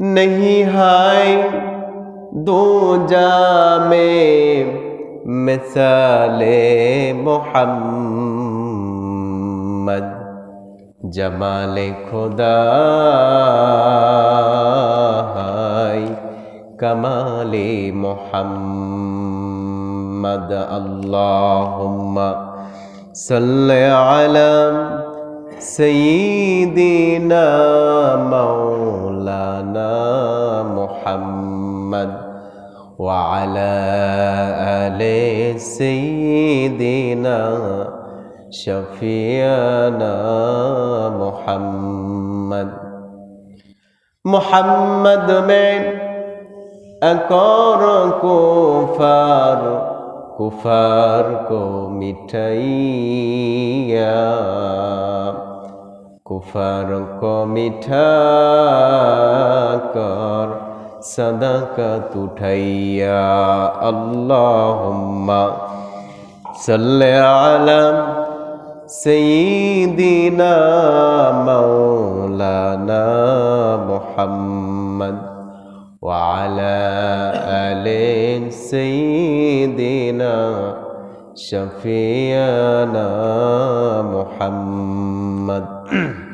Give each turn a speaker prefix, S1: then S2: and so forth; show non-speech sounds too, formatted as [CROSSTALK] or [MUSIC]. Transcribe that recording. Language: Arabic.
S1: नहीं हाय दो जामे मिसाले मोहम्मद जमाले खुदा हाय कमाले मोहम्मद अल्लाहुम्मा सल्ले अला सय्यिदिना मौलाना मुहम्मद وعلى آل سيدنا شفيعنا محمد محمد में अकौर कुफार कुफार को मिठाइया कुफार को मिठा صدقت تتيا اللهم صل على سيدنا مولانا محمد وعلى آل سيدنا شفيعنا محمد. [CLEARS THROAT]